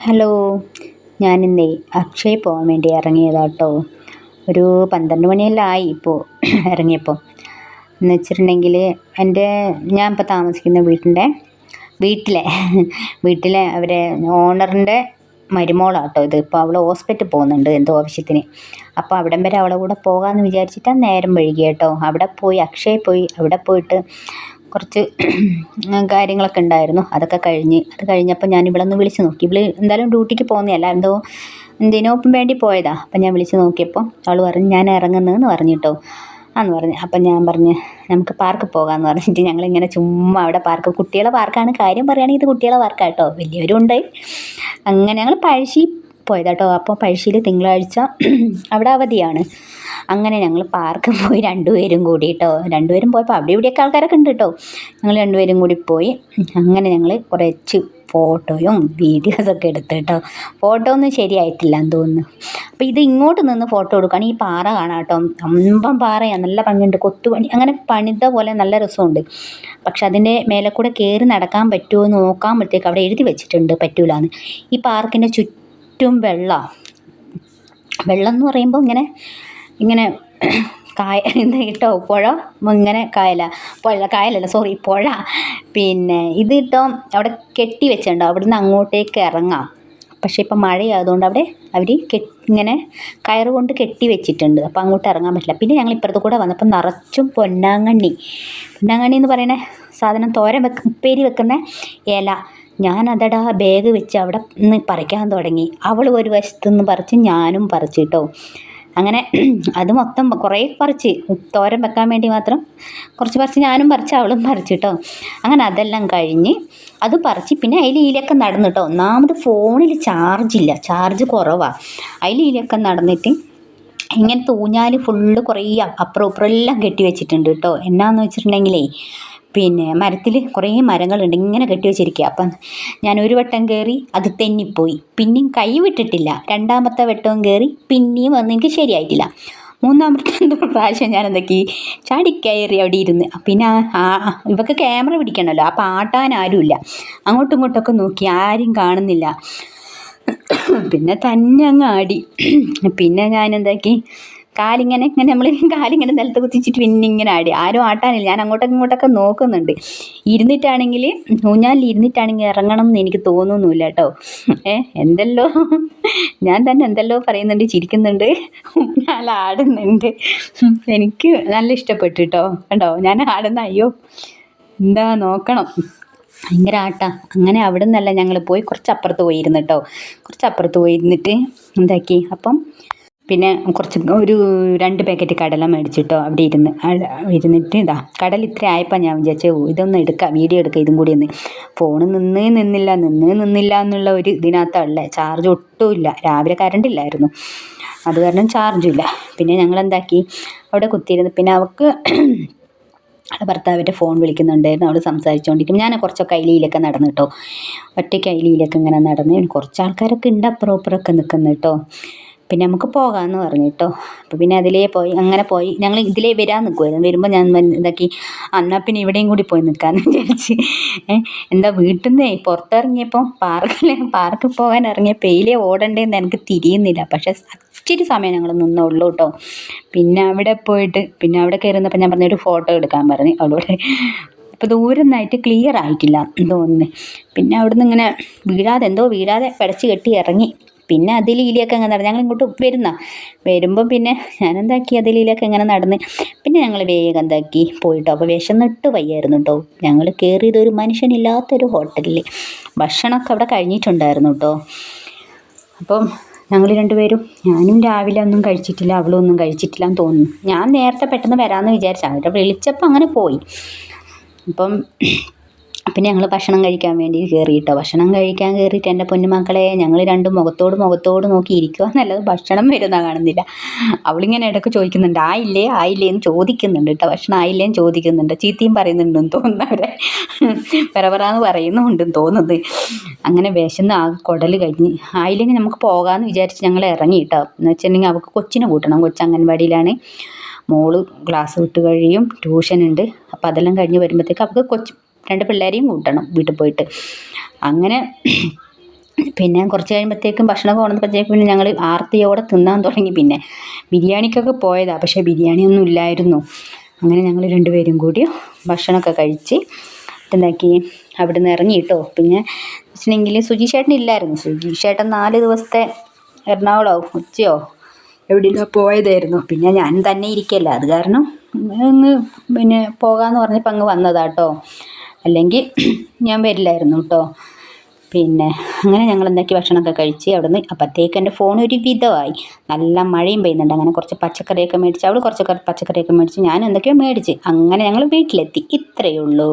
Hello. ഞാനിന്നേ Akshaya പോകാൻ വേണ്ടി ഇറങ്ങിയതാട്ടോ. ഒരു പന്ത്രണ്ട് മണിയെല്ലാം ആയി ഇപ്പോൾ ഇറങ്ങിയപ്പോൾ എന്ന് വെച്ചിട്ടുണ്ടെങ്കിൽ എന്റെ ഞാൻ ഇപ്പോൾ താമസിക്കുന്ന വീട്ടിന്റെ വീട്ടിലെ വീട്ടിലെ അവരെ ഓണറിന്റെ മരുമോളാട്ടോ ഇത്. ഇപ്പോൾ അവൾ ഹോസ്പിറ്റൽ പോകുന്നുണ്ട് എന്തോ ആവശ്യത്തിന്. അപ്പോൾ അവിടം വരെ അവളെ കൂടെ പോകാമെന്ന് വിചാരിച്ചിട്ടാണ് നേരം വൈകി കേട്ടോ അവിടെ പോയി അക്ഷയ പോയി അവിടെ പോയിട്ട് കുറച്ച് കാര്യങ്ങളൊക്കെ ഉണ്ടായിരുന്നു. അതൊക്കെ കഴിഞ്ഞ് അത് കഴിഞ്ഞപ്പോൾ ഞാൻ ഇവിടെ ഒന്ന് വിളിച്ച് നോക്കി. ഇവൾ എന്തായാലും ഡ്യൂട്ടിക്ക് പോകുന്നതല്ല എന്തോ എന്തിനോ വേണ്ടി പോയതാ. അപ്പം ഞാൻ വിളിച്ച് നോക്കിയപ്പോൾ അവൾ പറഞ്ഞു ഞാൻ ഇറങ്ങുന്നതെന്ന് പറഞ്ഞു കേട്ടോ ആന്ന് പറഞ്ഞു. അപ്പം ഞാൻ പറഞ്ഞ് നമുക്ക് പാർക്ക് പോകാമെന്ന് പറഞ്ഞിട്ട് ഞങ്ങളിങ്ങനെ ചുമ്മാ അവിടെ പാർക്ക് കുട്ടികളെ പാർക്കാണ്. കാര്യം പറയുകയാണെങ്കിൽ ഇത് കുട്ടികളെ പാർക്കാണ് കേട്ടോ വലിയവരും ഉണ്ട് അങ്ങനെ ഞങ്ങൾ പഴശ്ശി പോയതാട്ടോ. അപ്പോൾ പഴശ്ശിയിൽ തിങ്കളാഴ്ച അവിടെ അവധിയാണ്. അങ്ങനെ ഞങ്ങൾ പാർക്കിൽ പോയി രണ്ടുപേരും കൂടി കേട്ടോ രണ്ടുപേരും പോയപ്പോൾ അവിടെ ഇവിടെയൊക്കെ ആൾക്കാരൊക്കെ ഉണ്ട് കേട്ടോ ഞങ്ങൾ രണ്ടുപേരും കൂടി പോയി. അങ്ങനെ ഞങ്ങൾ കുറച്ച് ഫോട്ടോയും വീഡിയോസൊക്കെ എടുത്തു കേട്ടോ ഫോട്ടോ ഒന്നും ശരിയായിട്ടില്ല എന്ന് തോന്നുന്നു. അപ്പോൾ ഇത് ഇങ്ങോട്ട് നിന്ന് ഫോട്ടോ എടുക്കുകയാണ് ഈ പാറ കാണാം കേട്ടോ അമ്പം പാറയാണ് നല്ല ഭംഗിയുണ്ട്. കൊത്തുപണി. അങ്ങനെ പണിത പോലെ നല്ല രസമുണ്ട്. പക്ഷെ അതിന്റെ മേലെ കൂടെ കയറി നടക്കാൻ പറ്റുമോ എന്ന് നോക്കാൻ നോക്കാമ്പോഴത്തേക്ക് അവിടെ എഴുതി വെച്ചിട്ടുണ്ട് പറ്റൂലാന്ന്. ഈ പാർക്കിന്റെ ചുറ്റും വെള്ളമാണ് വെള്ളം. എന്ന് പറയുമ്പോൾ ഇങ്ങനെ ഇങ്ങനെ കായ കിട്ടോ പുഴ ഇങ്ങനെ കായല. പുഴ കായലല്ല സോറി പുഴ. പിന്നെ ഇത് ഇട്ടോ അവിടെ കെട്ടി വെച്ചിട്ടുണ്ടോ? അവിടുന്ന് അങ്ങോട്ടേക്ക് ഇറങ്ങാം. പക്ഷേ ഇപ്പം മഴയായതുകൊണ്ട് അവിടെ അവർ ഇങ്ങനെ കയറ് കൊണ്ട് കെട്ടി വെച്ചിട്ടുണ്ട്. അപ്പോൾ അങ്ങോട്ട് ഇറങ്ങാൻ പറ്റില്ല. പിന്നെ ഞങ്ങൾ ഇപ്പുറത്ത് കൂടെ വന്നപ്പോൾ നിറച്ചും പൊന്നാങ്കണ്ണി. പൊന്നാങ്കണ്ണി എന്ന് പറയുന്ന സാധനം തോരൻ വെക്ക ഉപ്പേരി വെക്കുന്ന ഇല. ഞാൻ അതടാ ബാഗ് വെച്ച് അവിടെ നിന്ന് പറിക്കാൻ തുടങ്ങി. അവൾ ഒരു വശത്തു നിന്ന് പറിച്ച് ഞാനും പറിച്ചു കേട്ടോ അങ്ങനെ അത് മൊത്തം കുറേ പറിച്ച്. തോരൻ വെക്കാൻ വേണ്ടി മാത്രം കുറച്ച് പറിച്ച് ഞാനും പറിച്ച് അവളും പറിച്ചു കേട്ടോ അങ്ങനെ അതെല്ലാം കഴിഞ്ഞ് അത് പറിച്ച് പിന്നെ അതിൽ നടന്നു കേട്ടോ ഒന്നാമത് ഫോണിൽ ചാർജില്ല ചാർജ് കുറവാണ് അതിൽ നടന്നിട്ട് ഇങ്ങനെ തൂഞ്ഞാൽ ഫുള്ള് കുറേ അപ്പുറം ഇപ്പുറം എല്ലാം കെട്ടി വെച്ചിട്ടുണ്ട് കേട്ടോ എന്നാന്ന് വെച്ചിട്ടുണ്ടെങ്കിലേ പിന്നെ മരത്തിൽ കുറേ മരങ്ങളുണ്ട് ഇങ്ങനെ കെട്ടി വെച്ചിരിക്കുക അപ്പം ഞാൻ ഒരു വട്ടം കയറി അത് തെന്നിപ്പോയി. പിന്നെയും കൈ വിട്ടിട്ടില്ല രണ്ടാമത്തെ വട്ടവും കയറി പിന്നെയും വന്ന് എനിക്ക് ശരിയായിട്ടില്ല. മൂന്നാമത്തെ എന്തോ പ്രാവശ്യം ഞാൻ എന്തൊക്കെ ചാടിക്കയറി അവിടെ ഇരുന്ന്. പിന്നെ ആ ഇവക്ക് ക്യാമറ പിടിക്കണമല്ലോ അപ്പം ആട്ടാൻ ആരുമില്ല. അങ്ങോട്ടും ഇങ്ങോട്ടൊക്കെ നോക്കി ആരും കാണുന്നില്ല. പിന്നെ തന്നെ അങ്ങ് ആടി. പിന്നെ ഞാൻ എന്താക്കി കാലിങ്ങനെ ഇങ്ങനെ നമ്മൾ കാലിങ്ങനെ നിലത്ത് കുത്തിച്ചിട്ട് പിന്നെ ഇങ്ങനെ ആടി. ആരും ആട്ടാനില്ല. ഞാൻ അങ്ങോട്ടും ഇങ്ങോട്ടൊക്കെ നോക്കുന്നുണ്ട്. ഇരുന്നിട്ടാണെങ്കിൽ ഊഞ്ഞാലിൽ ഇരുന്നിട്ടാണെങ്കിൽ ഇറങ്ങണം എന്ന് എനിക്ക് തോന്നുന്നില്ല കേട്ടോ. ഏ എന്തല്ലോ? ഞാൻ തന്നെ എന്തല്ലോ പറയുന്നുണ്ട് ചിരിക്കുന്നുണ്ട്. ഞാൻ ആടുന്നുണ്ട്. എനിക്ക് നല്ല ഇഷ്ടപ്പെട്ടു കേട്ടോ. കണ്ടോ? ഞാൻ ആടുന്ന അയ്യോ. എന്താ നോക്കണം. ഭയങ്കര ആട്ടാ. അങ്ങനെ അവിടെ നിന്നല്ല ഞങ്ങൾ പോയി കുറച്ച് അപ്പുറത്ത് പോയിരുന്നു കേട്ടോ. കുറച്ച് അപ്പുറത്ത് പോയിരുന്നിട്ട് എന്താക്കി? അപ്പം പിന്നെ കുറച്ച് ഒരു രണ്ട് പാക്കറ്റ് കടല മേടിച്ചിട്ടോ അവിടെ ഇരുന്ന്. ഇരുന്നിട്ട് ഇതാ കടൽ ഇത്ര ആയപ്പോൾ ഞാൻ വിചാരിച്ചു ഇതൊന്ന് എടുക്കാം വീഡിയോ എടുക്കാം ഇതും കൂടി ഒന്ന്. ഫോൺ നിന്നേ നിന്നില്ല നിന്നേ നിന്നില്ല എന്നുള്ള ഒരു ഇതിനകത്തുള്ള ചാർജ് ഒട്ടുമില്ല രാവിലെ കറണ്ട് ഇല്ലായിരുന്നു. അത് കാരണം ചാർജും ഇല്ല. പിന്നെ ഞങ്ങൾ എന്താക്കി അവിടെ കുത്തിയിരുന്ന് പിന്നെ അവൾക്ക് അവളുടെ ഭർത്താവിന്റെ ഫോൺ വിളിക്കുന്നുണ്ടായിരുന്നു. അവൾ സംസാരിച്ചുകൊണ്ടിരിക്കും ഞാൻ കുറച്ചൊക്കെ അയിലിയിലൊക്കെ നടന്നു കേട്ടോ. ഒറ്റയ്ക്ക് അയിലിയിലൊക്കെ ഇങ്ങനെ നടന്ന് കുറച്ച് ആൾക്കാരൊക്കെ ഉണ്ട് അപ്പുറം അപ്പുറമൊക്കെ നിൽക്കുന്നു കേട്ടോ. പിന്നെ നമുക്ക് പോകാമെന്ന് പറഞ്ഞു കേട്ടോ അപ്പോൾ പിന്നെ അതിലേ പോയി അങ്ങനെ പോയി. ഞങ്ങൾ ഇതിലേ വരാൻ നിൽക്കുമായിരുന്നു വരുമ്പോൾ ഞാൻ ഇതാക്കി എന്നാൽ പിന്നെ ഇവിടെയും കൂടി പോയി നിൽക്കാമെന്ന് വിചാരിച്ച്. എന്താ വീട്ടിൽ നിന്നേ പുറത്തിറങ്ങിയപ്പോൾ പാർക്കിൽ പാർക്കിൽ പോകാൻ ഇറങ്ങിയ പെയിലേ ഓടണ്ടേന്ന് എനിക്ക് തിരിയുന്നില്ല. പക്ഷേ ഇച്ചിരി സമയം ഞങ്ങൾ നിന്നുള്ളൂ കേട്ടോ പിന്നെ അവിടെ പോയിട്ട് പിന്നെ അവിടെ കയറുന്നപ്പോൾ ഞാൻ പറഞ്ഞൊരു ഫോട്ടോ എടുക്കാൻ പറഞ്ഞു അവളോട്. അപ്പോൾ ദൂരം നിന്നായിട്ട് ക്ലിയർ ആയിട്ടില്ല തോന്നുന്നു. പിന്നെ അവിടെ നിന്ന് ഇങ്ങനെ വീഴാതെ എന്തോ വീഴാതെ പിടച്ച് കെട്ടി ഇറങ്ങി. പിന്നെ അതിലീലയൊക്കെ അങ്ങനെ നടന്നു ഞങ്ങൾ ഇങ്ങോട്ട് വരുന്ന. വരുമ്പം പിന്നെ ഞാൻ എന്താക്കി അതിലീലൊക്കെ ഇങ്ങനെ നടന്ന്. പിന്നെ ഞങ്ങൾ വേഗം എന്താക്കി? പോയിട്ടോ. അപ്പോൾ വിശന്നിട്ട് വയ്യായിരുന്നു കേട്ടോ. ഞങ്ങൾ കയറിയത് ഒരു മനുഷ്യനില്ലാത്തൊരു ഹോട്ടലിൽ. ഭക്ഷണമൊക്കെ അവിടെ കഴിഞ്ഞിട്ടുണ്ടായിരുന്നു കേട്ടോ. അപ്പം ഞങ്ങൾ രണ്ടുപേരും ഞാനും രാവിലെ ഒന്നും കഴിച്ചിട്ടില്ല അവളും ഒന്നും കഴിച്ചിട്ടില്ല എന്ന് തോന്നുന്നു. ഞാൻ നേരത്തെ പെട്ടെന്ന് വരാമെന്ന് വിചാരിച്ചു. അവരെ വിളിച്ചപ്പോൾ അങ്ങനെ പോയി. അപ്പം പിന്നെ ഞങ്ങൾ ഭക്ഷണം കഴിക്കാൻ വേണ്ടി കയറി കേട്ടോ ഭക്ഷണം കഴിക്കാൻ കയറിയിട്ട് എന്റെ പൊന്നുമക്കളെ ഞങ്ങൾ രണ്ടും മുഖത്തോട് മുഖത്തോട് നോക്കി ഇരിക്കുക എന്നല്ലത് ഭക്ഷണം വരുന്ന കാണുന്നില്ല. അവളിങ്ങനെ ഇടയ്ക്ക് ചോദിക്കുന്നുണ്ട് ആയില്ലേ? ആയില്ലേ എന്ന് ചോദിക്കുന്നുണ്ട് കേട്ടോ ഭക്ഷണം ആയില്ലേ എന്ന് ചോദിക്കുന്നുണ്ട്. ചീത്തയും പറയുന്നുണ്ടെന്ന് തോന്നുന്നു അവരെ. പറപറാന്ന് പറയുന്നുണ്ടെന്ന് തോന്നുന്നത് അങ്ങനെ വിശന്ന് ആ കുടൽ കഴിഞ്ഞ് ആയില്ലെങ്കിൽ നമുക്ക് പോകാമെന്ന് വിചാരിച്ച് ഞങ്ങൾ ഇറങ്ങി കേട്ടോ എന്ന് വെച്ചിട്ടുണ്ടെങ്കിൽ അവൾക്ക് കൊച്ചിനെ കൂട്ടണം. കൊച്ചു അംഗൻവാടിയിലാണ്. മോൾ ക്ലാസ് വിട്ട് കഴിയും. ട്യൂഷൻ ഉണ്ട് അപ്പോൾ അതെല്ലാം കഴിഞ്ഞ് വരുമ്പോഴത്തേക്ക് അവൾക്ക് കൊച്ച് രണ്ട് പിള്ളേരെയും കൂട്ടണം വീട്ടിൽ പോയിട്ട്. അങ്ങനെ പിന്നെ കുറച്ച് കഴിയുമ്പോഴത്തേക്കും ഭക്ഷണമൊക്കെ കൊണ്ടുവന്നപ്പോഴത്തേക്കും പിന്നെ ഞങ്ങൾ ആർത്തിയോടെ തിന്നാൻ തുടങ്ങി. പിന്നെ ബിരിയാണിക്കൊക്കെ പോയതാണ് പക്ഷേ ബിരിയാണി ഒന്നും ഇല്ലായിരുന്നു. അങ്ങനെ ഞങ്ങൾ രണ്ടുപേരും കൂടി ഭക്ഷണമൊക്കെ കഴിച്ച് എന്താക്കി അവിടെ നിന്ന് ഇറങ്ങി കേട്ടോ. പിന്നെ വെച്ചിട്ടുണ്ടെങ്കിൽ സുജി ചേട്ടൻ ഇല്ലായിരുന്നു. സുജി ചേട്ടൻ നാല് ദിവസത്തെ എറണാകുളമോ ഉച്ചയോ എവിടെയോ പോയതായിരുന്നു. പിന്നെ ഞാൻ തന്നെ ഇരിക്കല്ല. അത് കാരണം അങ്ങ് പിന്നെ പോകാമെന്ന് പറഞ്ഞപ്പോൾ അങ്ങ് വന്നതാട്ടോ അല്ലെങ്കിൽ ഞാൻ വരില്ലായിരുന്നു കേട്ടോ പിന്നെ അങ്ങനെ ഞങ്ങൾ എന്താക്കി ഭക്ഷണമൊക്കെ കഴിച്ച് അവിടുന്ന് അപ്പോഴത്തേക്ക് എന്റെ ഫോൺ ഒരു വിധമായി നല്ല മഴയും പെയ്യുന്നുണ്ട്. അങ്ങനെ കുറച്ച് പച്ചക്കറിയൊക്കെ മേടിച്ച് അവൾ കുറച്ച് പച്ചക്കറിയൊക്കെ മേടിച്ച് ഞാൻ എന്തൊക്കെയോ മേടിച്ച്. അങ്ങനെ ഞങ്ങൾ വീട്ടിലെത്തി. ഇത്രയേ ഉള്ളൂ.